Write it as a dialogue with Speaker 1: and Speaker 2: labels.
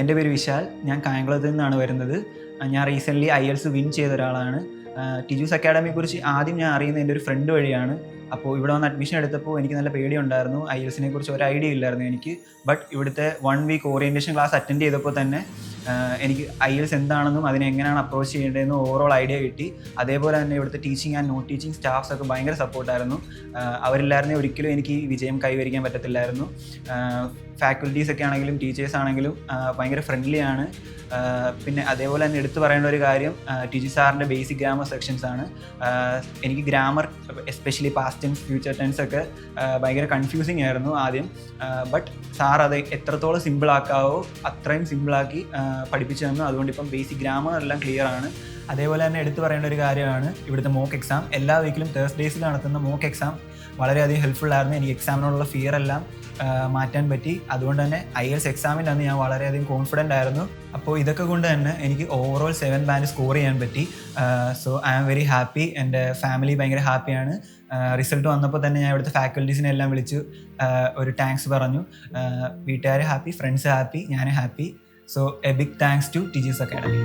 Speaker 1: എന്റെ പേര് വിശാൽ ഞാൻ കായംകുളത്ത് നിന്നാണ് വരുന്നത്. ഞാൻ റീസെന്റ്ലി ഐ എൽസ് വിൻ ചെയ്ത ഒരാളാണ്. ടിജൂസ് അക്കാഡമിയെ കുറിച്ച് ആദ്യം ഞാൻ അറിയുന്നത് എന്റെ ഒരു ഫ്രണ്ട് വഴിയാണ്. അപ്പോൾ ഇവിടെ വന്ന് അഡ്മിഷൻ എടുത്തപ്പോൾ എനിക്ക് നല്ല പേടിയുണ്ടായിരുന്നു. ഐ എൽസിനെ കുറിച്ച് ഒരു ഐഡിയ ഇല്ലായിരുന്നു എനിക്ക്. ബട്ട് ഇവിടുത്തെ one week orientation class attend ചെയ്തപ്പോൾ തന്നെ എനിക്ക് ഐ എൽസ് എന്താണെന്നും അതിനെ എങ്ങനെയാണ് അപ്രോച്ച് ചെയ്യേണ്ടതെന്നും ഓവറോൾ ഐഡിയ കിട്ടി. അതേപോലെ തന്നെ ഇവിടുത്തെ teaching and non teaching staffs ഒക്കെ ഭയങ്കര സപ്പോർട്ടായിരുന്നു അവരില്ലായിരുന്നെ ഒരിക്കലും എനിക്ക് വിജയം കൈവരിക്കാൻ പറ്റത്തില്ലായിരുന്നു. ഫാക്കൽറ്റീസ് ഒക്കെ ആണെങ്കിലും ടീച്ചേഴ്സ് ആണെങ്കിലും ഭയങ്കര ഫ്രണ്ട്ലി ആണ്. പിന്നെ അതേപോലെ തന്നെ എടുത്തു പറയേണ്ട ഒരു കാര്യം ടി ജി സാറിന്റെ ബേസിക് ഗ്രാമർ സെക്ഷൻസ് ആണ്. എനിക്ക് grammar especially past tense future tense ഒക്കെ ഭയങ്കര കൺഫ്യൂസിങ് ആയിരുന്നു ആദ്യം. ബട്ട് സാർ അത് എത്രത്തോളം സിമ്പിൾ ആക്കാവോ അത്രയും സിമ്പിളാക്കി പഠിപ്പിച്ചു തന്നു. അതുകൊണ്ട് ഇപ്പം ബേസിക് ഗ്രാമർ എല്ലാം ക്ലിയർ ആണ്. അതേപോലെ തന്നെ എടുത്തു പറയേണ്ട ഒരു കാര്യമാണ് ഇവിടുത്തെ മോക്ക് എക്സാം എല്ലാ വീക്കിലും തേഴ്സ്ഡേയ്സിൽ നടത്തുന്ന മോക്ക് എക്സാം വളരെയധികം ഹെൽപ്ഫുൾ ആയിരുന്നു. എനിക്ക് എക്സാമിനോടുള്ള ഫിയർ എല്ലാം മാറ്റാൻ പറ്റി. അതുകൊണ്ട് തന്നെ ഐ എസ് എക്സാമിന്റെ ഞാൻ വളരെയധികം കോൺഫിഡന്റ് ആയിരുന്നു. അപ്പോൾ ഇതൊക്കെ കൊണ്ട് തന്നെ എനിക്ക് ഓവറോൾ സെവൻ ബാൻഡ് സ്കോർ ചെയ്യാൻ പറ്റി. So I am very happy എന്റെ ഫാമിലി ഭയങ്കര ഹാപ്പിയാണ് റിസൾട്ട് വന്നപ്പോൾ തന്നെ ഞാൻ ഇവിടുത്തെ ഫാക്കൽറ്റീസിനെ എല്ലാം വിളിച്ചു. ഒരു താങ്ക്സ് പറഞ്ഞു. വീട്ടുകാർ ഹാപ്പി ഫ്രണ്ട്സ് ഹാപ്പി ഞാൻ happy so a big thanks to teachers academy